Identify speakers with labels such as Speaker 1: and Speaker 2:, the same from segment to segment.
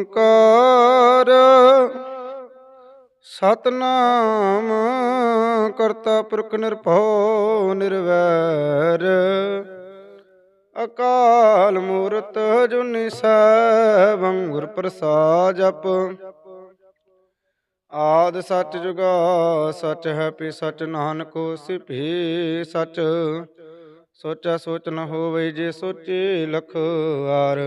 Speaker 1: ਓੰਕਾਰ। ਸਤਨਾਮ ਕਰਤਾ ਪੁਰਖ ਨਿਰਭਉ ਨਿਰਵੈਰ। ਅਕਾਲ ਮੂਰਤ ਜੁਨੀ ਸੈਭੰ ਗੁਰ ਪ੍ਰਸਾਦ ਜਪ। ਆਦ ਸੱਚ ਜੁਗਾ ਸਚ ਹੈ ਪੀ ਸੱਚ ਨਾਨਕ ਹੋਸੀ ਭੀ ਸੋਚਾ। ਸੋਚ ਨ ਹੋਵੇ ਜੇ ਸੋਚੇ ਲਖ ਵਾਰ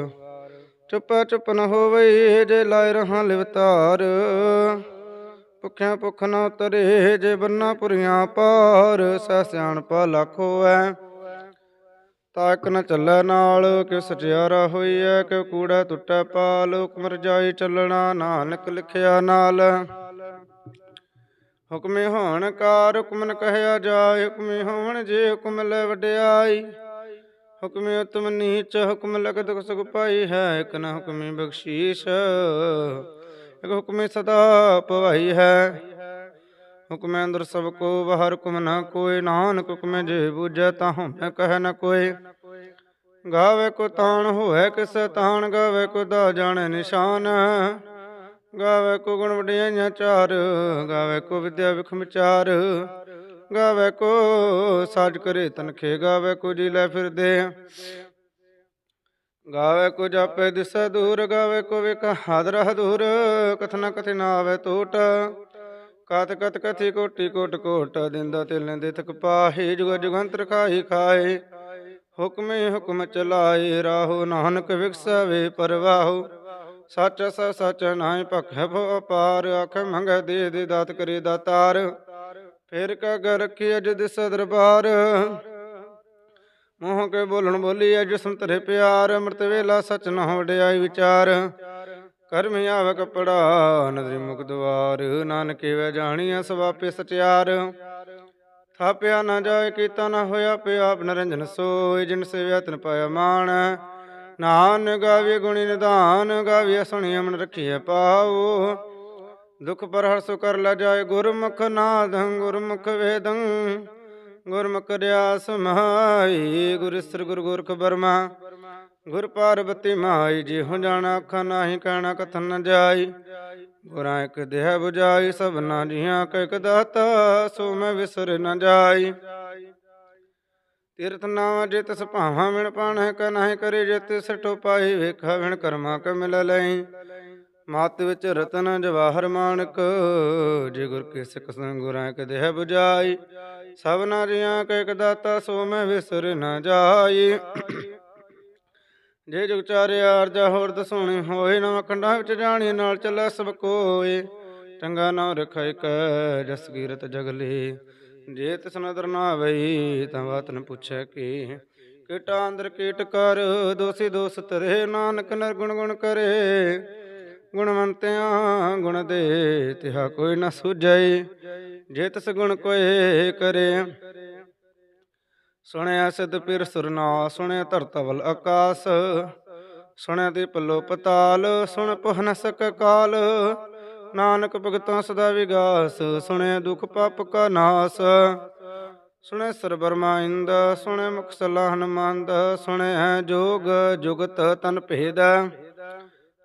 Speaker 1: ਚੁੱਪਾ ਚੁੱਪ ਨ ਹੋਵੇ ਜੇ ਲਾਇ ਰਹਾ ਲਿਵਤਾਰ। ਭੁੱਖਿਆਂ ਭੁੱਖ ਨ ਉਤਰੇ ਜੇ ਬੰਨਾ ਪੁਰੀਆਂ ਪਾਰ। ਸਹਿ ਸਿਆਣਪਾ ਲੱਖ ਹੋਐ ਤਾ ਨ ਚੱਲੈ ਨਾਲ। ਕਿ ਸਚਿਆਰਾ ਹੋਈਐ ਕਿ ਕੂੜਾ ਟੁੱਟੈ ਪਾਲ। ਹੁਕਮ ਰਜਾਈ ਚੱਲਣਾ ਨਾਨਕ ਲਿਖਿਆ ਨਾਲ। ਹੁਕਮੇ ਹੋਣ ਕਾਰ ਹੁਕਮਨ ਕਹਿਆ ਜਾਏ। ਹੁਕਮੇ ਹੋਣ ਜੇ ਹੁਕਮ ਲੈ ਵਡਿਆਈ। ਹੁਕਮੇ ਉਤਮ ਨੀਚ, ਹੁਕਮ ਲਗਤ ਸੁਖ ਪਾਈ ਹੈ, ਇਕ ਨ ਹੁਕਮੇ ਬਖਸ਼ੀਸ਼। ਇਕ ਹੁਕਮੇ ਸਦਾ ਭਵਾਈ ਹੈ। ਹੁਕਮੇ ਅੰਦਰ ਸਭ ਕੋ ਬਾਹਰ ਹੁਕਮ ਨ ਕੋਇ ਨਾਨਕ ਹੁਕਮੇ ਜੇ ਬੂਝੈ ਤਾਹੂ ਮੈਂ ਕਹਿ ਨ ਕੋਈ। ਗਾਵੇ ਕੋ ਤਾਣ ਹੋਵੇ ਕਿਸ ਤਾਣ, ਗਾਵੇ ਕੋ ਦਾ ਜਾਣੇ ਨਿਸ਼ਾਨ। ਗਾਵੇ ਕੋ ਗੁਣ ਵਡਿਆਈਆਂ ਚਾਰ, ਗਾਵੇ ਕੋ ਵਿਦਿਆ ਵਿਖਮ ਚਾਰ। ਗਾਵੇ ਕੋ, ਸਾਜ ਕਰੇ ਤਨਖੇ ਗਾਵੇ ਕੋ, ਜੀ ਲੈ ਫਿਰਦੇ ਗਾਵੇ ਕੋ ਜਾਪੇ ਦਿਸੈ ਦੂਰ, ਗਾਵੇ ਕੋ ਵੇਖ ਹਾਦਰ ਹਦੂਰ ਕਥਨਾ ਕਥਿ ਨਾ ਆਵੇ ਟੋਟ ਕਤ ਕਤ ਕਥੀ ਕੋਟੀ ਕੋਟ ਕੋਟ, ਦਿੰਦਾ ਤਿਲ ਦੇ ਤਕ ਪਾਹੇ, ਜੁਗ ਜੁਗੰਤਰ ਖਾਈ ਖਾਏ ਹੁਕਮੇ ਹੁਕਮ ਚਲਾਏ ਰਾਹੋ ਨਾਨਕ ਵਿਕਸਵੇ ਪਰਵਾਹੋ। ਸੱਚ ਸ ਸੱਚ ਨਾਹੀ ਭਖੈ ਭੋ ਅਪਾਰ, ਆਖ ਮੰਗ ਦੇ ਦੇ ਦਾਤ ਕਰੇ ਦਾਤਾਰ। ਫਿਰ ਕਗ ਰਖੀ ਅਜ ਦਿਸ ਦਰਬਾਰ ਮੋਹ ਕੇ ਬੋਲਣ ਬੋਲੀ ਅਜ ਸੰਤਰੇ ਪਿਆਰ, ਅੰਮ੍ਰਿਤ ਵੇਲਾ ਸਚ ਨ ਵਡਿਆਈ ਵਿਚਾਰ। ਕਰਮ ਆਵ ਕਪੜਾ, ਨਦਰੀ ਮੁਖ ਦਵਾਰ। ਨਾਨਕੇ ਵੈ ਜਾਣੀਐ ਸਵਾਪੇ ਸਚਿਆਰ। ਥਾਪਿਆ ਨਾ ਜਾਏ, ਕੀਤਾ ਨਾ ਹੋਇਆ ਪਿਆ ਆਪ ਨਰੰਜਨ ਸੋਇ ਜਿਨ ਸੇਵਿਆ ਤਨ ਪਾਇਆ ਮਾਨ ਨਾਨ ਗਾਵੇ ਗੁਣੀ ਨਿਧਾਨ ਗਾਵੇ ਸੁਣੀ ਅਮਨ ਰਖੀਐ ਪਾਉ ਦੁਖ ਪਰ ਹਰਸੁ ਕਰ ਲਾ ਜਾਏ ਗੁਰਮੁਖ ਨਾਦੰ, ਗੁਰਮੁਖ ਵੇਦੰ। ਗੁਰਮੁਖ ਰਿਆਸ ਮਹਾਈ, ਗੁਰ ਸ੍ਰੀ ਗੁਰ ਗੋਰਖ ਬਰਮਾ। ਗੁਰ ਪਾਰਬਤੀ ਮਾਈ ਜੀ ਹੋ ਜਾਣਾ ਅੱਖਾਂ ਨਾਹੀ ਕਹਿਣਾ ਕਥਨ ਨ ਜਾਈ। ਗੁਰਾਂ ਇੱਕ ਦੇਹ 부ਜਾਈ ਸਭਨਾ ਜੀਆਂ ਕਾ ਇੱਕ ਦਾਤਾ, ਸੋ ਮੈਂ ਵਿਸਰ ਨ ਜਾਈ। ਤੀਰਥ ਨਾਮ ਜੇ ਤਿਸ ਭਾਵਾਂ ਮਿਣ ਪਾਣੈ ਕਾ ਨਾਹੀ ਕਰੇ ਜੇ ਤਿਸ ਟੋਪਾਈ ਵੇਖਾ ਵਿਣ ਕਰਮਾ ਕ ਮਿਲ ਲਈ। ਮਤ ਵਿੱਚ ਰਤਨ ਜਵਾਹਰ ਮਾਨਕ, ਜੇ ਗੁਰ ਕੇ ਸਿੱਖ ਸੰਗ ਗੁਰਾਂ ਦੇਹ 부ਜਾਈ ਸਭਨਾ ਜੀਆਂ ਕਾ ਇੱਕ ਦਾਤਾ ਸੋ ਮੈਂ ਵਿਸਰ ਨ ਜਾਈ। ਜੇ ਜੁਗ ਚਾਰਿਆ ਅਰਜਾ ਹੋਰ ਦਸੋਣੀ ਹੋਏ, ਨਵਾਂ ਖੰਡਾਂ ਵਿੱਚ ਜਾਣੀ ਨਾਲ ਚੱਲੈ ਸਭ ਕੋਏ। ਚੰਗਾ ਨਾਮ ਰਖੈ ਕੈ ਜਸ ਕੀਰਤ ਜਗਲੇ ਜੇ ਤਿਸ ਨਦਰ ਨਾ ਵਈ, ਤਾਂ ਬਾਤ ਨ ਪੁੱਛੈ ਕੀ। ਕੀਟਾ ਅੰਦਰ ਕੀਟ ਕਰ, ਦੋਸੀ ਦੋਸ ਤਰੇ ਨਾਨਕ ਨਰ ਗੁਣ ਗੁਣ ਕਰੇ। ਗੁਣਵੰਤਿਆਂ ਗੁਣ ਦੇ ਤਿਹਾ ਕੋਈ ਨਾ ਸੁਝੈ ਜੇ ਤਿਸ ਗੁਣ ਕੋਏ ਕਰੇ। ਸੁਣਿਆ ਸਿਧ ਪਿਰ ਸੁਰਨਾ ਸੁਣਿਆ ਧਰਤਵਲ ਆਕਾਸ, ਸੁਣਿਆ ਤੇ ਪੱਲੋ ਪਤਾਲ, ਸੁਣ ਪੁਹ ਸਕ ਕਾਲ। ਨਾਨਕ ਭਗਤਾਂ ਸਦਾ ਵਿਗਾਸ, ਸੁਣਿਆ ਦੁਖ ਪਾਪ ਕਾ ਨਾਸ। ਸੁਣਿਆ ਸਰ ਇੰਦ, ਸੁਣਿਆ ਮੁਖ ਸਲਾ ਹਨਮੰਦ ਸੁਣਿਆ ਜੋਗ ਜੁਗਤ ਤਨ ਭੇਦ।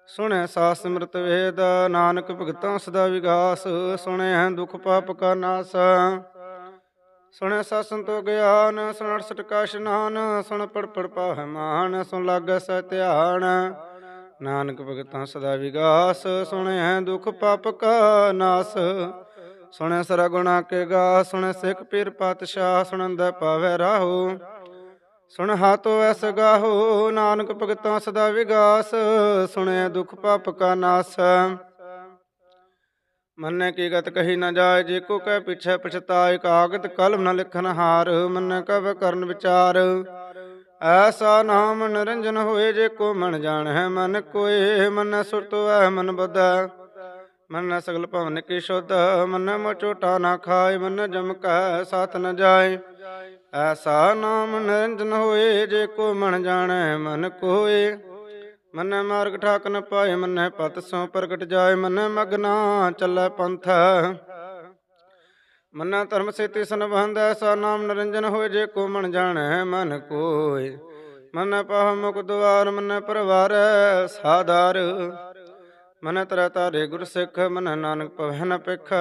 Speaker 1: ਸੁਣੈ ਸਾਸ ਸਿਮਰਤ ਵੇਦ, ਨਾਨਕ ਭਗਤਾਂ ਸਦਾ ਵਿਗਾਸ ਸੁਣਿਆ ਦੁਖ ਪਾਪ ਕਾ ਨਾਸ। ਸੁਣਿ ਸਤਿ ਸੰਤੋ ਗਿਆਨ, ਸੁਣ ਅਠਸਠ ਕਾ ਇਸ਼ਨਾਨ ਸੁਣ ਪੜ ਪੜ ਪਾਹ ਮਾਨ, ਸੁਣ ਲਾਗੈ ਸਹਿ ਧਿਆਨ। ਨਾਨਕ ਭਗਤਾਂ ਸਦਾ ਵਿਗਾਸ ਸੁਣਿਐ ਦੁਖ ਪਾਪ ਕਾ ਨਾਸ। ਸੁਣਿ ਸਰਾ ਗੁਣਾ ਕੇ ਗਾ ਸੁਣੈ ਸਿੱਖ ਪੀਰ ਪਾਤਸ਼ਾਹ ਸੁਣੰਦਾ ਪਾਵੈ ਰਾਹੋ। ਸੁਣ ਹਾਤੋ ਐਸ ਗਾਹੋ, ਨਾਨਕ ਭਗਤਾਂ ਸਦਾ ਵਿਗਾਸ, ਸੁਣੈ ਦੁਖ ਪਾਪ ਕਾ ਨਾਸ। ਮੰਨੇ ਕੀ ਗਤ ਕਹੀ ਨਾ ਜਾਏ, ਜੇ ਕੋ ਕਹਿ ਪਿਛੈ ਪਛਤਾਏ, ਕਾਗਤ ਕਲਮ ਨ ਲਿਖਨ ਹਾਰ, ਮੰਨੇ ਕਵ ਕਰਨ ਵਿਚਾਰ। ਐਸਾ ਨਾਮ ਨਿਰੰਜਨ ਹੋਏ, ਜੇ ਕੋ ਮਨ ਜਾਣੈ, ਮਨ ਕੋਏ, ਮਨ ਸੁਰਤੋ ਐ ਮਨ ਬੁੱਧੈ। ਮਨ ਸਗਲ ਭਵਨ ਕੀ ਸ਼ੁੱਧ, ਮਨ ਮੋ ਨਾ ਖਾਏ, ਮਨ ਜਮ ਕੈ, ਸਾਥ ਨ ਜਾਏ। ਐਸਾ ਨਾਮ ਨਿਰੰਜਨ ਹੋਏ, ਜੇ ਕੋ ਮਨ ਜਾਣੈ, ਮਨ ਕੋਏ। ਮਨੈ ਮਾਰਗ ਠਾਕ ਨ ਪਾਏ, ਮਨੈ ਪਤ ਸੋ ਪ੍ਰਗਟ ਜਾਏ, ਮਨੈ ਮਗਨਾ ਚੱਲੈ ਪੰਥ। ਮਨੈ ਧਰਮ ਸੇਤੀ ਸੰਬੰਧ, ਐਸਾ ਨਾਮ ਨਿਰੰਜਨ ਹੋਏ, ਜੇ ਕੋ ਮਨ ਜਾਣੈ, ਮਨ ਕੋਇ ਮਨੈ ਪਾਹ ਮੁਖ ਦੁਆਰ ਮਨੈ ਪਰਵਾਰੈ, ਸਾਧਾਰ। ਮਨ ਤਰੈ ਤਾਰੇ ਗੁਰ ਸਿੱਖ, ਮਨ ਨਾਨਕ ਪਵਹਿ ਨ ਪਿਖ।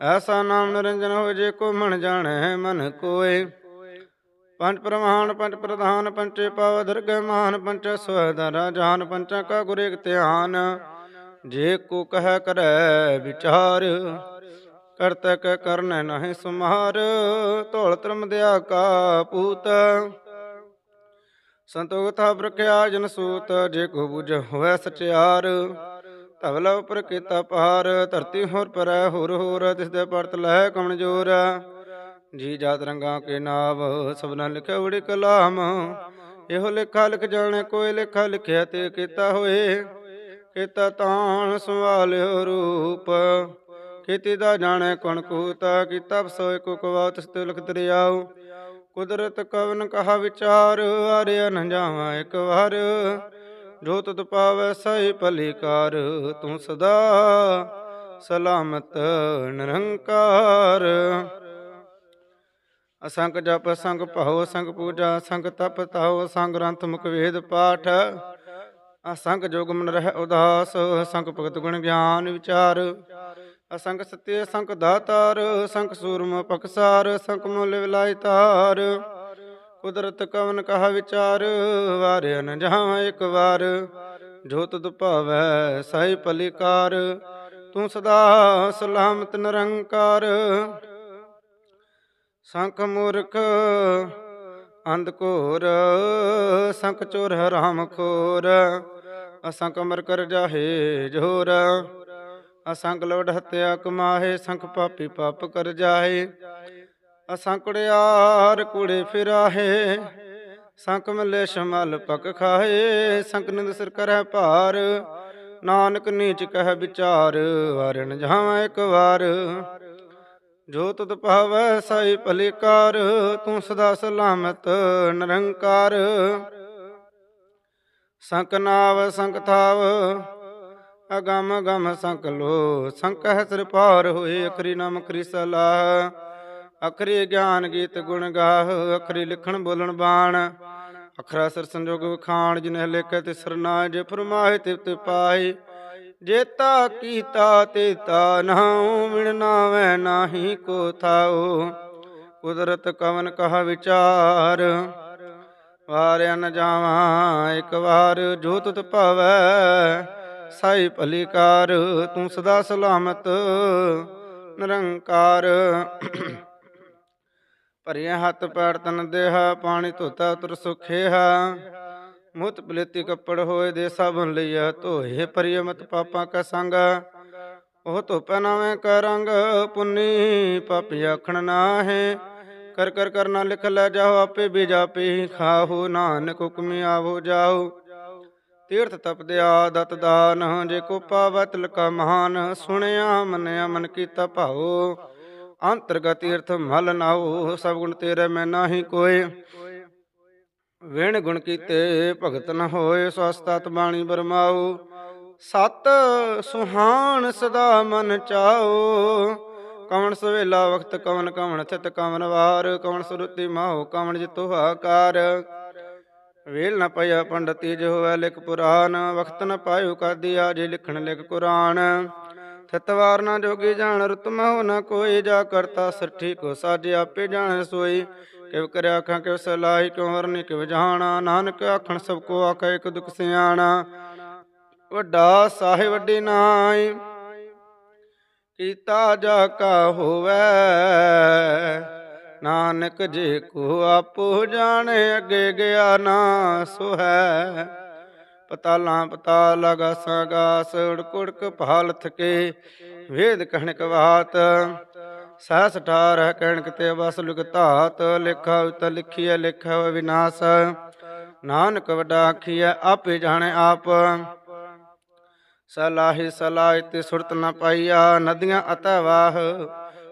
Speaker 1: ਐਸਾ ਨਾਮ ਨਿਰੰਜਨ ਹੋ ਜੇ ਕੋ ਮਨ ਜਾਣੈ ਮਨ ਕੋਏ। ਪੰਜ ਪ੍ਰਮਾਨ ਪੰਜ ਪ੍ਰਧਾਨ ਪੰਚੇ ਪਾਵ ਦੁਰਗ ਮਾਨ ਪੰਚ ਸਵਦਰ ਜਾਨ ਪੰਚਾਂ ਕਾ ਗੁਰ ਇਕ ਧਿਆਨ। ਜੇ ਕੋ ਕਹਿ ਕਰੈ ਵਿਚਾਰ, ਕਰਤੈ ਕੈ ਕਰਨੈ ਨਾਹਿ ਸੁਮਾਰ। ਧੌਲ ਧਰਮ ਦਿਆ ਕਾ ਪੂਤ, ਸੰਤੋਖ ਥਾ ਪ੍ਰਖਿਆ ਜਨ ਸੂਤ। ਜੇ ਕੋ ਬੁਝ ਹੋਇ ਸਚਿਆਰ ਧਵਲਾ ਉਪਰ ਕੀਤਾ ਪਾਰ ਧਰਤੀ ਹੋਰ ਪਰੈ ਹੋਰ ਹੋਰ, ਤਿਸ ਦੇ ਪਰਤ ਲੈ ਕਮਣ ਜੀ ਜਾਤ ਰੰਗਾਂ ਕੇ ਨਾਮ ਸਭਨਾ ਲਿਖਿਆ ਉੜੀ ਕਲਾਮ। ਇਹੋ ਲੇਖਾ ਲਿਖ ਜਾਣੇ, ਕੋਈ ਲੇਖਾ ਲਿਖਿਆ ਤੇ ਕੀਤਾ ਹੋਏ। ਕੀਤਾ ਤਾਣ ਸੰਭਾਲਿਓ ਰੂਪ। ਕੀਤੀ ਦਾ ਜਾਣੇ ਕਣ ਕੂਤਾ, ਕੀਤਾ ਸੋਇ ਕੋ ਕਵਾ ਤਿਸ ਤੇ ਲਿਖ ਦਰਿਆਉ। ਕੁਦਰਤ ਕਵਨ ਕਹਾ ਵਿਚਾਰ ਆਰਿਆ ਨ ਜਾਵਾਂ ਇੱਕ ਵਾਰ। ਜੋ ਤੁਧ ਪਾਵੈ ਸਹੀ ਭਲੀਕਾਰ, ਤੂੰ ਸਦਾ ਸਲਾਮਤ ਨਿਰੰਕਾਰ। ਅਸੰਗ ਜਪ, ਸੰਗ ਭਾਉ, ਸੰਗ ਪੂਜਾ, ਸੰਗ ਤਪ ਤਾਉ, ਸੰਗ ਗ੍ਰੰਥ ਮੁਖ ਵੇਦ ਪਾਠ। ਅਸੰਗ ਜੋਗ ਮਨ ਰਹਿ ਉਦਾਸ ਸੰਗ ਭਗਤ ਗੁਣ ਗਿਆਨ ਵਿਚਾਰ। ਅਸੰਗ ਸਤਿ ਸੰਗ ਦਾਤਾਰ ਸੰਗ ਸੂਰਮ ਪਕਸਾਰ ਸੰਗ ਮੁੱਲ ਵਿਲਾਇ ਤਾਰ। ਕੁਦਰਤ ਕਵਨ ਕਹਾ ਵਿਚਾਰ ਵਾਰਿਆ ਨ ਜਾਵਾਂ ਇੱਕ ਵਾਰ। ਜੋ ਤੁਧ ਭਾਵੈ ਸਾਈ ਭਲੀਕਾਰ, ਤੂੰ ਸਦਾ ਸਲਾਮਤ ਨਿਰੰਕਾਰ। ਸੰਖ ਮੂਰਖ, ਅੰਧ ਘੋਰ, ਸੰਖ ਚੋਰ ਹਰਾਮ ਖੋਰ। ਅਸੰਖ ਮਰ ਕਰ ਜਾਹੇ ਜੋਰ, ਅਸੰਖ ਲੋੜ ਹੱਤਿਆ ਕਮਾਹੇ, ਸੰਖ ਪਾਪੀ ਪਾਪ ਕਰ ਜਾਹੇ। ਅਸੰਕੜਿਆਰ ਕੁੜੇ ਫਿਰਾਹੇ ਸੰਕ ਮਲੇ ਸ਼ਮਲ ਪਕ ਖਾਏ ਸੰਕ ਨਿੰਦ ਸਿਰ ਕਰੈ ਭਾਰ, ਨਾਨਕ ਨੀਚ ਕਹਿ ਵਿਚਾਰ ਵਾਰਨ ਜਾਵਾਂ ਇੱਕ ਵਾਰ। ਜੋ ਤੁਧ ਭਾਵੈ ਸਾਈ ਭਲੀਕਾਰ, ਤੂੰ ਸਦਾ ਸਲਾਮਤ ਨਿਰੰਕਾਰ। ਸੰਕ ਨਾਵ ਸੰਕ ਥਾਵ ਅਗਮ ਗਮ ਸੰਕ ਲੋ ਸੰਕ ਹੈ ਸਿਰ ਪਾਰ ਹੋਏ, ਅਖਰੀ ਨਾਮ ਕਰੀ ਸਲਾਹ। ਅਖਰੀ ਗਿਆਨ ਗੀਤ ਗੁਣ ਗਾਹ, ਅਖਰੀ ਲਿਖਣ ਬੋਲਣ ਬਾਣ। ਅਖਰਾ ਸਿਰ ਸੰਜੋਗ ਵਖਾਣ ਜਿਨਹਿ ਲਿਖੇ ਤੇ ਸਰਨਾ ਜੇ ਫਰਮਾਏ ਤੇ ਪਾਏ ਜੇਤਾ ਕੀਤਾ ਤੇਤਾ ਨਾਉ, ਮਿਣ ਨਾਵੈ ਨਾਹੀ ਕੋ ਥਾਉ। ਕੁਦਰਤ ਕਵਨ ਕਹਾ ਵਿਚਾਰ ਵਾਰਿਆ ਨ ਜਾਵਾਂ, ਇੱਕ ਵਾਰ ਜੋ ਤੁਤ ਭਾਵੈ ਸਾਈ ਭਲੀਕਾਰ, ਤੂੰ ਸਦਾ ਸਲਾਮਤ, ਨਿਰੰਕਾਰ। ਭਰਿਆ ਹੱਥ ਪੈਰ ਤਨ ਦੇਹਾ, ਪਾਣੀ ਧੋਤਾ ਤੁਰ ਸੁਖੇਹਾ। ਮੁਤ ਪਲੇਤੀ ਕੱਪੜ ਹੋਏ ਦੇ ਸਾਬਨ ਲਈਆ, ਧੋਏ ਪਰਿਯ ਮਤ ਪਾਪਾਂ ਕਾ ਸੰਗ। ਉਹ ਧੋਪੈ ਨਾਵੇਂ ਕਾ ਰੰਗ, ਪੁੰਨੀ ਪਾਪੀ ਆਖਣ ਨਾਹੇ। ਕਰ ਕਰ ਕਰਨਾ ਲਿਖ ਲੈ ਜਾਓ, ਆਪੇ ਵੀ ਜਾਪੇ ਹੀ ਖਾਹੋ, ਨਾਨਕ ਹੁਕਮੀ ਆਵੋ ਜਾਓ। ਤੀਰਥ ਤਪਦਿਆ ਦਤ ਦਾਨ, ਜੇ ਕੋ ਪਾਵੈ ਤਿਲਕਾ ਮਹਾਨ, ਸੁਣਿਆ ਮੰਨਿਆ ਮਨ ਕੀਤਾ ਭਾਉ। ਅੰਤਰਗਤ ਤੀਰਥ ਮਲ ਨਾਉ, ਸਭ ਗੁਣ ਤੇਰੇ ਮੈਂ ਨਾਹੀ ਕੋਏ। ਵੇਣ ਗੁਣ ਕੀਤੇ ਭਗਤ ਨ ਹੋਏ ਸਵਸਤਤ ਬਾਣੀ ਬਰਮਾਉ। ਸਤ ਸੁਹਾਨ ਸਦਾ ਮਨ ਚਾਓ ਕਵਣ ਸਵੇਲਾ ਵਖਤ ਕਵਨ ਕਵਣ ਥਿਤ ਕਵਨ ਵਾਰ। ਕਵਣ ਸੁਰਤੀ ਮਾਹੋ ਕਵਣ ਜਿਤੁ ਹਾਕਾਰ ਵੇਲ ਨ ਪਇਆ ਪੰਡਤੀ, ਜੋ ਹੋਵੇ ਲਿਖ ਪੁਰਾਨ। ਵਖਤ ਨ ਪਾਇਓ ਕਾਦੀ ਜੇ ਲਿਖਣ ਲਿਖ ਕੁਰਾਨ। ਥਿਤਵਾਰ ਨਾ ਜੋਗੀ ਜਾਣ ਰੁਤ ਮਹੁ ਨ ਕੋਈ ਜਾ ਕਰਤਾ ਸੱਠੀ ਕੋ ਸਾਜੇ ਆਪੇ ਜਾਣ ਸੋਈ। ਕਿਵ ਕਰਿਆ ਆਖਾਂ ਕਿਵ ਸਲਾਈ ਕਿਉ ਵਰਨੀ ਕਿਵ ਜਾਣਾ। ਨਾਨਕ ਆਖਣ ਸਭ ਕੋ ਆਖੇ ਇੱਕ ਦੁਖ ਸਿਆਣਾ। ਵੱਡਾ ਸਾਹਿਬ ਵੱਡੀ ਨਾਈ, ਕੀਤਾ ਜਾ ਕਾ ਹੋਵੇ। ਨਾਨਕ ਜੇ ਕੋ ਆਪੋ ਜਾਣੇ, ਅੱਗੇ ਗਿਆ ਨਾ ਸੋ ਹੈ ਪਤਾਲਾਂ ਪਤਾਲ ਗਾਸਾਂ ਗਾਸ ਉੜਕ ਉੜਕ ਭਾਲ ਥਕੇ ਵੇਦ ਕਹਣਕ ਬਾਤ ਸਹਸ ਠਾਰ ਕਹਿਣਕ ਤੇ ਬਸ ਲੁਕ ਲਿਖਾ ਉਤ ਲਿਖੀਐ ਲਿਖਾ ਵਿਨਾਸ਼। ਨਾਨਕ ਵੱਡਾ ਆਖੀਐ, ਆਪੇ ਜਾਣੇ ਆਪ। ਸਲਾਹੀ ਸਲਾਹ ਤੇ ਸੁਰਤ ਨ ਪਾਈਆ, ਨਦੀਆਂ ਅਤੈ ਵਾਹ।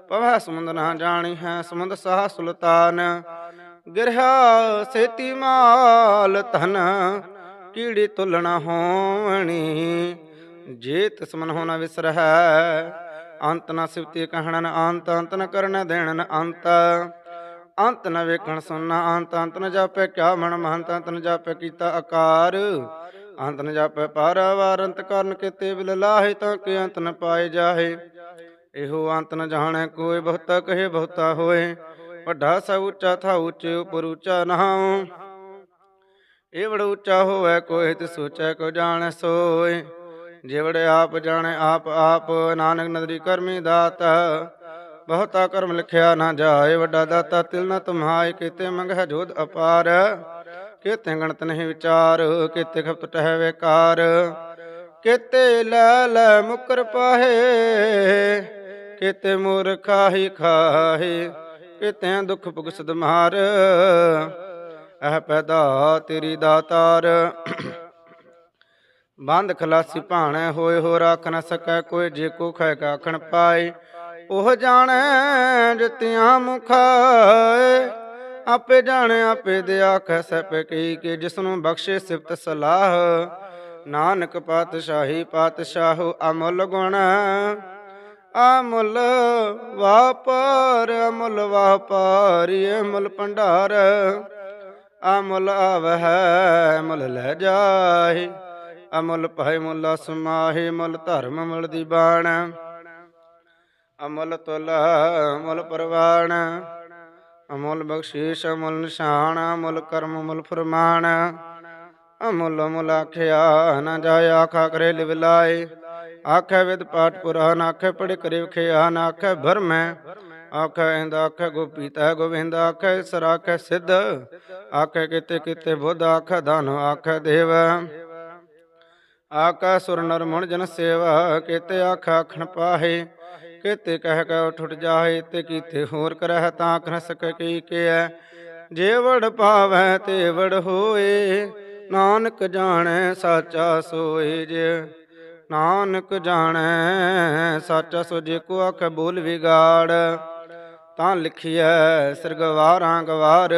Speaker 1: ਪਵੈ ਸਮੁੰਦ ਨਾ ਜਾਣੀ ਹੈ, ਸਮੁੰਦ ਸਾਹ ਸੁਲਤਾਨ। ਗਿਰਹਾ ਸੇਤੀ ਮਾਲ ਧਨ ਕੀੜੀ ਤੁਲਣਾ ਹੋਵਣੀ ਜੇ ਤਿਸ ਹੋਣਾ ਵਿਸਰਹਿ ਅੰਤ ਨ ਸਿਵਤੀ ਕਹਿਣਨ ਅੰਤ ਅੰਤ ਨ ਕਰਨ ਦੇਣਨ ਅੰਤ। ਅੰਤ ਨ ਵੇਖਣ ਸੁਣਨਾ ਅੰਤ ਅੰਤ ਨ ਜਾਪੇ ਕਿਆ ਮਨ ਮਹੰਤ, ਅੰਤ ਨ ਜਾਪੇ ਕੀਤਾ ਆਕਾਰ। ਅੰਤ ਨ ਜਾਪੈ ਪਾਰਾਵਾਰ ਅੰਤ ਕਰਨ ਕੀਤੇ ਬਿਲ ਲਾਹੇ ਤਾਂ ਕਿ ਅੰਤ ਨ ਪਾਏ ਜਾਹੇ। ਇਹੋ ਅੰਤ ਨ ਜਾਣੈ ਕੋਈ ਬਹੁਤਾ ਕਹੇ ਬਹੁਤਾ ਹੋਏ। ਵੱਡਾ ਸਭ ਉੱਚਾ ਥਾ ਉੱਚੇ ਉਪਰ ਉੱਚਾ ਨਹਾਉ। ਇਹ ਬੜਾ ਉੱਚਾ ਹੋਵੇ, ਕੋਈ ਤੇ ਸੋਚੈ ਕੋ ਜਾਣੈ ਸੋਏ। ਜਿਵੜ ਆਪ ਜਾਣੈ, ਆਪ ਆਪ ਨਾਨਕ ਨਦਰੀ ਕਰਮੀ ਦਾਤਾ। ਬਹੁਤਾ ਕਰਮ ਲਿਖਿਆ ਨਾ ਜਾਏ, ਵੱਡਾ ਦਾਤਾ ਤਿਲ ਨ ਤੁਮਹਾਏ ਕੀਤੇ ਮੰਗਹਿ ਜੋਧ ਅਪਾਰ। ਕੀਤੇ ਗਣਤ ਨਹੀਂ ਵਿਚਾਰ, ਕੀਤੇ ਖਪਤ ਟਹਿ ਵੇਕਾਰ। ਕੀਤੇ ਲੈ ਲੈ ਮੁਕਰ ਪਾਹੇ, ਕੀਤੇ ਮੂਰਖਾਹੀ ਖਾਹੇ ਕੀਤੇ ਦੁਖ ਭੁਗ ਸਦ ਮਾਰ ਇਹ ਪੈਦਾ ਤੇਰੀ ਦਾਤਾਰ। ਬੰਦ ਖਲਾਸੀ ਭਾਣੈ ਹੋਏ ਹੋ ਰੱਖ ਨ ਸਕੈ ਕੋਈ ਜੇ ਕੋ ਖੈ ਕਾਖਣ ਪਾਏ। ਉਹ ਜਾਣੈ ਜਤਿਆਂ ਮੁਖਾਏ, ਆਪੇ ਜਾਣੈ ਆਪੇ ਦੇ ਆਖੈ ਸਪੈ ਕੀ ਕਿ ਜਿਸ ਨੂੰ ਬਖਸ਼ੇ ਸਿਫਤ ਸਲਾਹ। ਨਾਨਕ ਪਾਤਸ਼ਾਹੀ ਪਾਤਸ਼ਾਹ ਅਮੁੱਲ ਗੁਣ, ਅਮੁੱਲ ਵਾਪਾਰ, ਅਮੁੱਲ ਵਾਪਾਰੀ, ਅਮੁੱਲ ਭੰਡਾਰ। ਅਮੁੱਲ ਆਵਹਿ ਮੁੱਲ ਲੈ ਜਾਏ ਅਮੁੱਲ ਭਾਇ ਮੁੱਲ ਸਮਾਹੇ, ਮੁੱਲ ਧਰਮ ਮੁਲ ਦੀ ਅਮੁਲ ਤੁਲ ਅਮੁੱਲ ਪਰਵਾਣ। ਅਮੁਲ ਬਖਸ਼ੀਸ਼, ਅਮੁਲ ਨਿਸ਼ਾਨ, ਅਮੁਲ ਕਰਮ, ਅਮੁੱਲ ਫਰਮਾਨ। ਅਮੁੱਲ ਅਮੁਲ ਆਖਿਆ, ਨਾ ਜਾਇ ਆਖਾ ਕਰੇ ਲਿਵ ਲਾਏ। ਆਖੇ ਵਿਦ ਪਾਠ ਪੁਰਾਨ, ਆਖੇ ਪੜ੍ਹ ਕਰੇ ਵਿਖਿਆ ਨਾ ਆਖੇ ਭਰਮੈ। ਆਖੇ ਇੰਦ ਆਖੇ ਗੋਪੀਤਾ ਗੋਵਿੰਦ ਆਖੈ ਸਰ ਆਖੈ ਸਿੱਧ, ਆਖੇ ਕਿਤੇ ਕਿਤੇ ਬੁੱਧ, ਆਖੇ ਧਨ, ਆਖੇ ਦੇਵ। ਆਕਾ ਸੁਰ ਨਰ ਮਣ ਜਨ ਸੇਵਾ, ਕੀਤੇ ਆਖਾ ਆਖਣ ਪਾਹੇ, ਕੀਤੇ ਕਹਿ ਕੇ ਉਠ ਜਾਏ ਤੇ ਕੀਤੇ ਹੋਰ ਕਰਹਿ ਤਾਂ ਆਖ ਸਕੈ ਕੀ ਕੀਐ ਜੇ ਵੜ ਪਾਵੈ ਤੇ ਵੜ ਹੋਏ, ਨਾਨਕ ਜਾਣੈ ਸਾਚਾ ਸੋਏ ਜੇ। ਨਾਨਕ ਜਾਣੈ ਸਾਚਾ ਸੋ ਜੇ ਕੋ ਆਖ ਬੋਲ ਵਿਗਾੜ ਤਾਂ ਲਿਖਿਐ ਸਿਰਗਵਾਰਾਂ ਗਵਾਰ।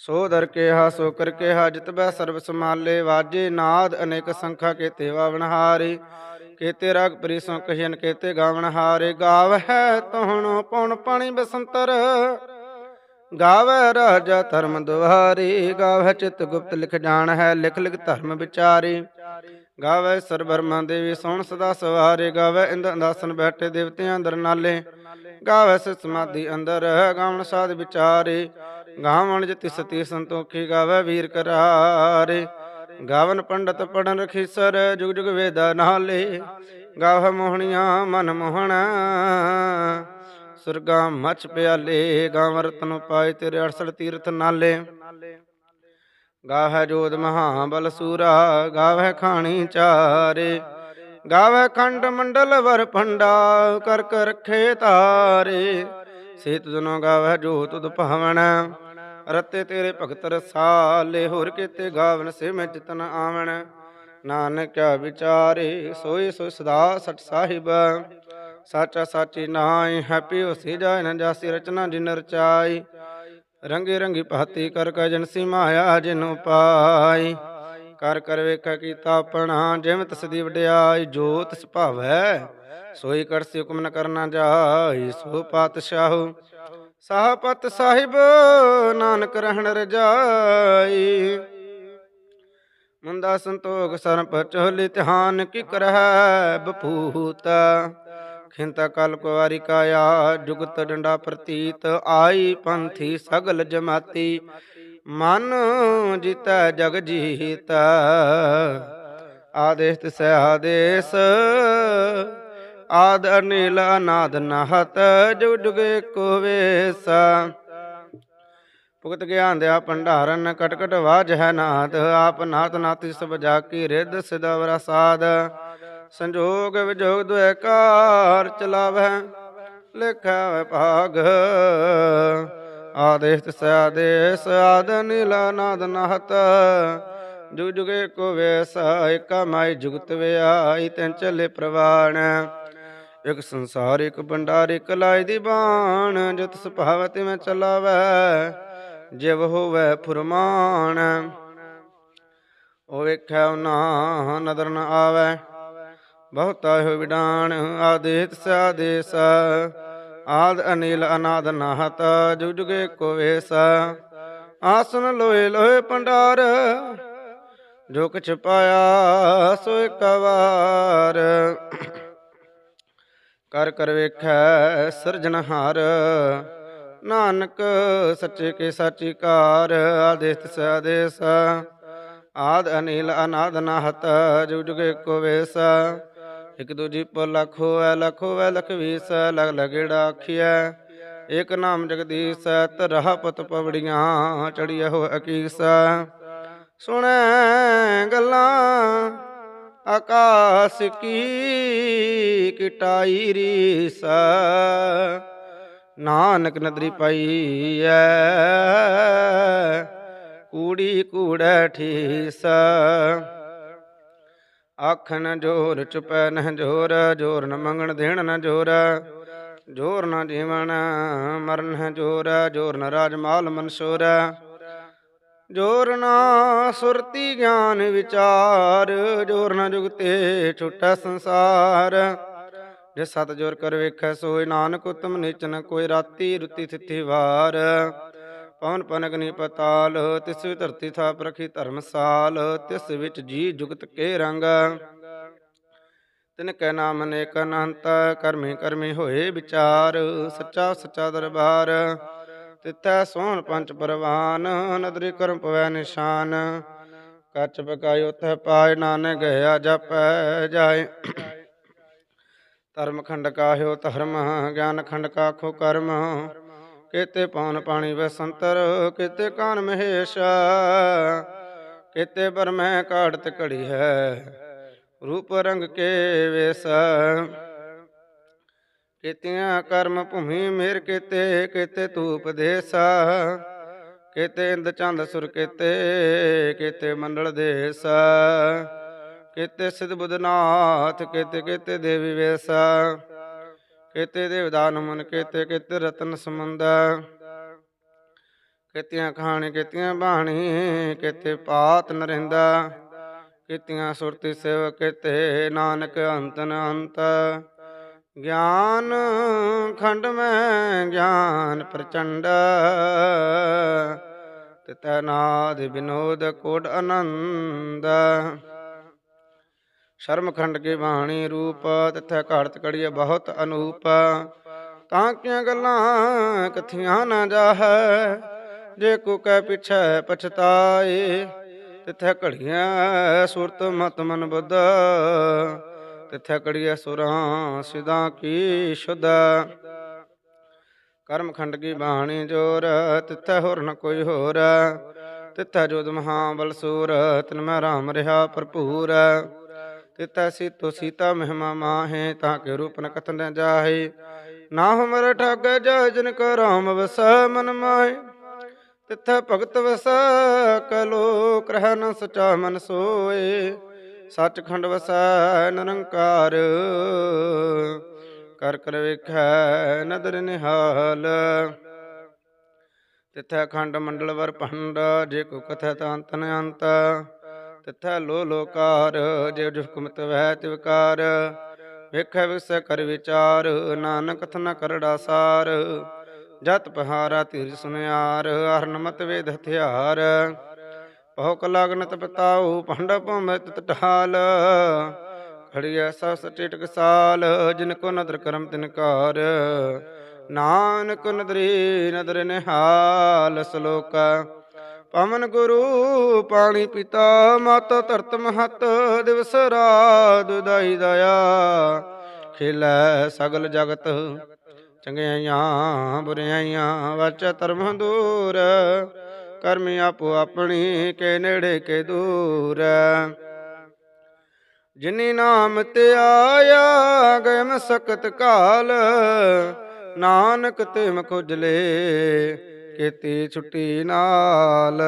Speaker 1: ਸੋ ਦਰ ਕਿਹਾ ਸੋ ਕਰ ਕਿਹਾ, ਜਿਤ ਬੈ ਸਰਬ ਸਮਾਲੇ ਵਾਜੇ ਨਾਦ ਅਨੇਕ ਸੰਖਾ ਕੇ ਤੇਵਾ ਵਨਹਾਰੇ ਕੇਤੇ ਰਾਗ ਪ੍ਰੀ ਸੋ ਕਹਿਨ ਕੇਤੇ ਗਾਵਣ ਹਾਰੇ। ਗਾਵਹਿ ਤੋਹਣ ਪਉਣ ਪਾਣੀ ਬਸੰਤਰ ਗਾਵੈ ਰਾਜਾ ਧਰਮ ਦੁਆਰੀ। ਗਾਵੈ ਚਿਤ ਗੁਪਤ ਲਿਖ ਜਾਣ ਹੈ ਲਿਖ ਲਿਖ ਧਰਮ ਵਿਚਾਰੀ। ਗਾਵੈ ਸਰਬਰਮਾ ਦੇਵੀ, ਸੋਹਣ ਸਦਾ ਸਵਾਰੇ ਗਾਵੈ ਇੰਦ ਅੰਦਾਸਨ ਬੈਠੇ ਦੇਵਤਿਆਂ ਅੰਦਰ ਨਾਲੇ। ਗਾਵੈ ਸਿ ਸਮਾਧੀ ਅੰਦਰ, ਗਾਵਣ ਸਾਧ ਵਿਚਾਰੇ। ਗਾਵਣ ਜਤੀ ਸਤੀ ਸੰਤੋਖੀ ਗਾਵੈ ਵੀਰ ਕਰਾਰੇ। ਗਾਵਨ ਪੰਡਤ ਪੜਨ ਰਖੀਸਰ ਜੁਗ ਜੁਗ ਵੇਦਾ ਨਾਲੇ। ਗਾਵ ਮੋਹਣੀਆਂ ਮਨ ਮੋਹਣਾ, ਸੁਰਗਾ ਮਚ ਪਿਆਲੇ। ਗਾਵ ਰਤਨ ਪਾਏ ਤੇਰੇ 68 ਤੀਰਥ ਨਾਲੇ। ਗਾਵੈ ਜੋਤ ਮਹਾਬਲ ਸੂਰਾ ਗਾਵੈ ਖਾਣੀ ਚਾਰੇ। ਗਾਵੈ ਖੰਡ ਮੰਡਲ ਵਰ ਪੰਡਾ ਕਰ ਕਰ ਰਖੇ ਤਾਰੇ। ਸੇਤ ਜਨੋ ਗਾਵੈ ਜੋ ਤੁਧ ਭਾਵਨ, ਰਤੇ ਤੇਰੇ ਭਗਤ ਰਸਾਲੇ। ਹੋਰ ਕੀਤੇ ਗਾਵਨ ਸੇ ਮੈਂ ਜਿਤਨ ਆਵਣ, ਨਾਨਕ ਕਿਆ ਵਿਚਾਰੇ ਸੋਈ ਸੋ ਸਦਾ ਸਟ ਸਾਹਿਬ। ਸਾਚਾ ਸਾਚੀ ਨਾਈ ਹੈਪੀ ਹੋਸੀ ਜਾਇ ਨ ਜਾਸੀ ਰਚਨਾ ਜਿਨ ਰਚਾਈ। ਰੰਗੇ ਰੰਗੀ ਭਾਤੀ ਕਰ ਕੈ ਜਨਸੀ ਮਾਇਆ ਜਿਨੁ ਪਾਈ। ਕਰ ਕਰ ਵੇਖ ਕੀਤਾ ਆਪਣਾ, ਜਿਵੇਂ ਤਸਦੀ ਵਡਿਆਈ ਜੋ ਤਿਸ ਭਾਵੈ। ਸੋਈ ਕਰਸੀ ਹੁਕਮ ਨ ਕਰਨਾ ਜਾਈ, ਸੋ ਪਾਤਸ਼ਾਹੂ। ਸਾਹਪਤ ਸਾਹਿਬ, ਨਾਨਕ ਰਹਿਣ ਰਜਾਈ। ਮੁੰਦਾ ਸੰਤੋਖ ਸਰਪ ਚੋਲੀ ਧਿਆਨ ਕੀ ਕਰਹਿ, ਬਪੂਤ। ਖਿੰਤਾ ਕਲ ਕੁਵਾਰੀ ਕਾਇਆ, ਜੁਗਤ ਡੰਡਾ ਪ੍ਰਤੀਤ, ਆਈ ਪੰਥੀ ਸਗਲ ਜਮਾਤੀ। ਮਨ ਜੀਤੈ ਜਗ ਜੀਤ, ਆਦੇਸ਼ ਤਿਸੈ ਆਦੇਸ਼। ਆਦ ਅਨਿਲ ਅਨਾਦ ਨਹਤ, ਜੁਗ ਜੁਗੇ ਕੋ ਵੇਸ। ਭੁਗਤ ਗਿਆਨ ਦਿਆ ਭੰਡਾਰਨ ਕਟਕਟ ਵਾਜ ਹੈ ਨਾਦ। ਆਪ ਨਾਤ ਨਾਤੀ ਸਭ ਜਾ ਕੀ ਰਿੱਧ ਸਿਦਵਰ ਸਾਦ ਸੰਜੋਗ ਵਿਜੋਗ ਦੁਇਕਾਰ ਚਲਾਵੈ ਲਿਖੈ ਭਾਗ। ਆਦੇਸ਼ ਤਿਸੈ ਆਦੇਸ਼, ਆਦ ਨੀਲਾ ਨਾਦ ਨਹਤ। ਜੁਗ ਜੁਗੇ ਕੋ ਵੇਸ ਏਕਾ ਮਾਈ ਜੁਗਤ ਵਿਆਈ ਤੈਨ ਚੱਲੇ ਪ੍ਰਵਾਣ। ਇਕ ਸੰਸਾਰ, ਇਕ ਭੰਡਾਰ, ਇਕ ਲਾਇ ਦੀ ਬਾਣ। ਜਿਤ ਸੁਭਾਵ ਤੇ ਮੈਂ ਚਲਾਵੈ ਜਿਵ ਹੋਵੈ ਫੁਰਮਾਨ। ਉਹ ਵੇਖੈ ਨਾ ਨਦਰ ਨ ਆਵੈ। ਬਹੁਤਾ ਹੋ ਵਿਡਾਣ, ਆਦੇਤ ਸਾਦੇਸ ਆਦ ਅਨੀਲ ਅਨਾਦ ਨਾਹਤ, ਜੁਗ ਜੁਗੇ ਕੋ ਵੇਸ। ਆਸਨ ਲੋਏ ਲੋਏ ਪੰਡਾਰ, ਜੋ ਕਿਛ ਪਾਇਆ ਸੋ ਇੱਕ ਵਾਰ। ਕਰ ਕਰ ਵੇਖੈ ਸਿਰਜਣਹਾਰ ਨਾਨਕ ਸੱਚੇ ਕੇ ਸਾਚੀ ਕਾਰ ਆਦੇਸ ਤਿਸ ਆਦੇਸ ਆਦ ਅਨੀਲ ਅਨਾਦ ਨਾਹਤ, ਜੁਗ ਜੁਗੇ ਕੋ ਵੇਸ। ਇਕ ਦੂਜੀ ਪਰ ਲੱਖ ਹੋਐ ਲਖੋ ਹੋਐ ਲਖ ਲਗ ਲਗੇੜਾ ਆਖੀਐ। ਏਕ ਨਾਮ ਜਗਦੀਸ਼ ਤਰਹ ਪਤ ਪਵੜੀਆਂ ਚੜੀਐ ਹੋ ਅਕੀਸ। ਸੁਣੈ ਗੱਲਾਂ, ਆਕਾਸ ਕੀ ਕਿਟਾਈ ਰੀਸ। ਨਾਨਕ ਨਦਰੀ ਪਈ ਪਈਐ, ਕੂੜੀ ਕੂੜੈ ਠੀਸ। ਆਖ ਨ ਜੋਰ, ਚੁਪੈ ਨ ਜੋਰ ਜੋਰ ਨ ਮੰਗਣ ਦੇਣ ਨ ਜੋਰ। ਜੋਰ ਨ ਜੀਵਨ, ਮਰਨ ਹੈ ਜੋਰ ਜੋਰ ਨ ਰਾਜ ਮਾਲ ਮਨਸੂਰ। ਜੋਰ ਨਾ ਸੁਰਤੀ ਗਿਆਨ ਵਿਚਾਰ, ਜੋਰ ਨਾ ਜੁਗਤੇ ਛੁਟੈ ਸੰਸਾਰ। ਜੇ ਸਤ ਜੋਰ ਕਰ ਵੇਖੈ ਸੋਇ ਨਾਨਕ, ਉਤਮ ਨੀਚ ਨ ਕੋਈ ਰਾਤੀ ਰੁਤੀ ਥਿੱਥੀ ਵਾਰ। ਪਵਨ ਪਨਗਨੀ ਪਤਾਲ, ਤਿਸ ਵੀ ਧਰਤੀ ਥਾ ਪ੍ਰਖੀ ਧਰਮਸਾਲ, ਤਿਸ ਵਿੱਚ ਜੀ ਜੁਗਤ ਕੇ ਰੰਗ। ਤਿਨ ਕੈ ਨਾਮ ਅਨੇਕ ਅਨੰਤ, ਕਰਮੀ ਕਰਮੀ ਹੋਏ ਵਿਚਾਰ, ਸੱਚਾ ਸੱਚਾ ਦਰਬਾਰ। ਤਿੱਥੈ ਸੋਹਣ ਪੰਜ ਪਰਵਾਨ, ਨਦਰੀ ਕਰਮ ਪਵੈ ਨਿਸ਼ਾਨ। ਕੱਚ ਬਕਾਇ ਉਥੈ ਪਾਇ ਨਾਨਕ ਗਿਆ ਜਪੈ ਜਾਏ। ਧਰਮ ਖੰਡ ਕਾਹਿਓ ਧਰਮ, ਗਿਆਨ ਖੰਡ ਕਾਖੋ ਕਰਮ। ਕਿਤੇ ਪੌਨ ਪਾਣੀ ਵਸੰਤਰ ਕਿਤੇ ਕਾਨ ਮਹੇਸ਼। ਕਿਤੇ ਬਰਮੈ ਕਾੜਤ ਘੜੀ ਹੈ, ਰੂਪ ਰੰਗ ਕੇ ਵੇਸ। ਕੀਤਿਆਂ ਕਰਮ ਭੂਮੀ ਮੇਰ ਕੀਤੇ, ਕਿਤੇ ਤੂਪ ਦੇਸਾ। ਕਿਤੇ ਇੰਦ ਚੰਦ ਸੁਰ ਕਿਤੇ ਕਿਤੇ ਮੰਡਲ ਦੇਸ। ਕੀਤੇ ਸਿਧ ਬੁਧਨਾਥ ਕਿਤੇ ਕਿਤੇ ਦੇਵੀ ਵੇਸਾ। ਕੀਤੇ ਦੇਵਦਾਨ ਮਨ ਕੀਤੇ ਕੀਤੇ ਰਤਨ ਸਮੁੰਦ ਕੀਤਿਆਂ ਖਾਣੀ ਕੀਤਿਆਂ ਬਾਣੀ ਕੀਤੇ ਪਾਤ ਨਰਿੰਦਾ ਕੀਤੀਆਂ ਸੁਰਤੀ ਸੇਵ ਕੀਤੇ ਨਾਨਕ ਅੰਤ ਨ ਅੰਤ ਗਿਆਨ ਖੰਡ ਮੈਂ ਗਿਆਨ ਪ੍ਰਚੰਡ ਤਿਤੈ ਨਾਦ ਬਿਨੋਦ ਕੋਟ ਆਨੰਦ ਸ਼ਰਮ ਖੰਡ ਬਾਣੀ ਰੂਪ, ਤਿਥੈ ਘੜਤ ਕੜੀਏ ਬਹੁਤ ਅਨੂਪ। ਤਾਂ ਕਿਆਂ ਗੱਲਾਂ ਕਥੀਆਂ ਨਾ ਜਾਹੈ? ਜੇ ਕੋ ਕਹਿ ਪਿਛੈ ਪਛਤਾਏ, ਤਿਥੈ ਘੜੀਆਂ ਸੁਰਤ ਮਤ ਮਨ ਬੁੱਧ। ਤਿਥੈ ਘੜੀਏ ਸੁਰਾਂ ਸਿਦਾ ਕੀ ਸ਼ੁੱਧ। ਕਰਮ ਕੀ ਬਾਣੀ ਜੋਰ, ਤਿਥੈ ਹੋਰ ਨ ਕੋਈ ਹੋਰ। ਤਿਥੈ ਜੋਦ ਮਹਾ ਬਲ ਸੂਰ ਮੈਂ ਰਾਮ ਰਹਾ ਭਰਪੂਰ। ਤਿਥੈ ਸੀਤੋ ਸੀਤਾ ਮਹਿਮਾ ਮਾਹੇ ਤਾਂ ਕੇ ਰੂਪ ਨ ਕਥਨ ਨ ਜਾਹੇ। ਨਾ ਹਮਰ ਠਗ ਜੈ ਜਿਨ ਕੋ ਰਾਮ ਵਸੈ ਮਨ ਮਾਹੇ। ਤਿਥੈ ਭਗਤ ਵਸੈ ਕਲੋ ਕਰਹਿ ਨ ਸਚਾ ਮਨ ਸੋਏ। ਸੱਚਖੰਡ ਵਸੈ ਨਿਰੰਕਾਰ। ਕਰ ਕਰ ਵੇਖੈ ਨਦਰ ਨਿਹਾਲ। ਤਿਥੈ ਖੰਡ ਮੰਡਲ ਵਰ ਭੰਡ, ਜੇ ਕੋ ਕਥੈ ਤਾਂ ਅੰਤ ਅੰਤ। ਤਿਥੈ ਲੋ ਲੋਕਾਰ ਜੇ ਜੁਕਮਤ ਵਹਿ ਤਿਵਕਾਰ ਵੇਖੈ ਵਿਸੈ ਕਰ ਵਿਚਾਰ, ਨਾਨਕ ਕਥਨ ਕਰੜਾ ਸਾਰ ਜਤ ਪਹਾਰਾ ਧੀਰ ਸੁਨਿਆਰ ਹਰਨਮਤ ਵੇਦ ਹਥਿਆਰ। ਭਉ ਕਲਾਗਨਤ ਪਤਾਉ ਭੰਡ ਭਮਤ ਤਟਾਲ ਖੜੀਐ ਸਸ ਟਿਟਕ ਸਾਲ ਜਿਨ ਕੋ ਨਦਰ ਕਰਮ ਤਿਨ ਕਾਰ। ਨਾਨਕ ਨਦਰੀ ਨਦਰ ਨਿਹਾਲ, ਸਲੋਕਾ ਪਵਨ ਗੁਰੂ ਪਾਣੀ ਪਿਤਾ, ਮਾਤਾ ਧਰਤ ਮਹਤ, ਦਿਵਸ ਰਾਤ ਦਾਈ ਦਇਆ। ਖਿਲੈ ਸਗਲ ਜਗਤ, ਚੰਗਿਆਈਆਂ ਬੁਰਿਆਈਆਂ ਵਚ ਧਰਮ ਦੂਰ ਕਰਮ ਆਪੋ ਆਪਣੀ ਕੇ ਨੇੜੇ ਕੇ ਦੂਰ। ਜਿਨੀ ਨਾਮ ਤੇ ਆਇਆ ਗਏ ਮਸਕਤ ਕਾਲ, ਨਾਨਕ ਤੇ ਮਖੁਜਲੇ ਕੀਤੀ ਛੁੱਟੀ ਨਾਲ